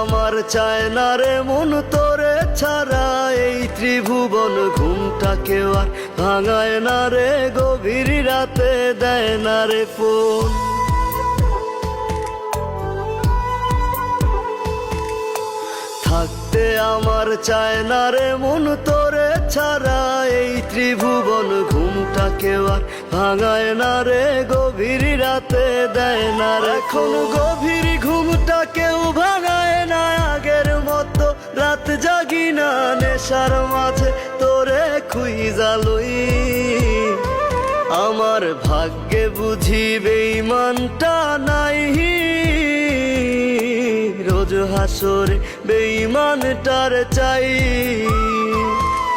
আমার চায় না রে মন তোরে ছাড়া। এই ত্রিভুবন ঘুমটা কেউ আর ভাঙায় না রে, গভীর রাতে দেয় না রে ফোন। থাকতে আমার চায় না রে মন তোরে ছাড়া। এই ত্রিভুবন ঘুমটা কেউ আর ভাঙায় না রে গভীর রাতে দেয় না রে এখন গভীর ঘুমটা কেউ ভাঙায় না, আগের মতো রাত জাগি না নেশার মাঝে। তোরে খুই জালই আমার ভাগ্যে বুঝি বেইমানটা নাই রোজ হাসরে বেইমানটার চাই।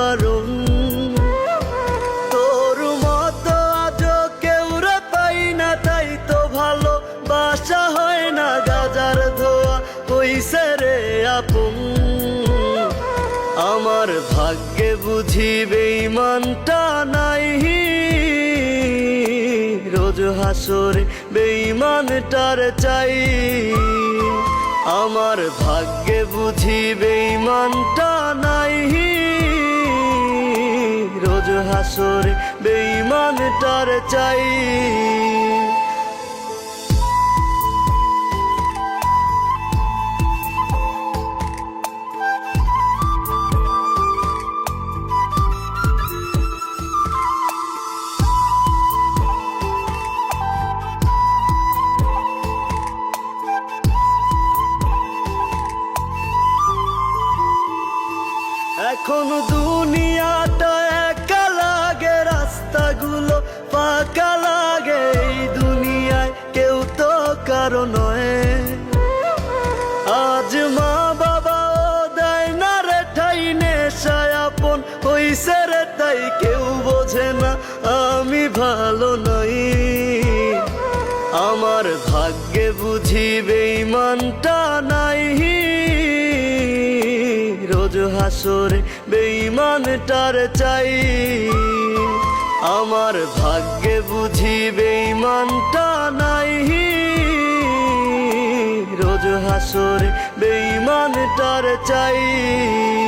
বারণ তোর মতো আজ কেউ রে পাই না, তাই তো ভালো বাসা হয় না, গাজার ধোয়া হইছে রে আপন। আমার ভাগ্যে বুঝি বেইমানটা নাই রোজ হাসরে বেইমানটার চাই। আমার ভাগ্যে বুঝি বেইমানটা নাই রোজ হাসরে বেইমানটার চাই। এখন দুনিয়াটা আজ মা বাবা দেয় না রে ঠাই নেশায় আপন। হইছে রে তাই কেউ বোঝে না, আমি ভালো নই। আমার ভাগ্যে বুঝি বেইমানটা নাই রোজ হাসরে বেইমানটার চাই। আমার ভাগ্যে বুঝি বেইমানটা নাই হাসরে বেইমানটার চাই।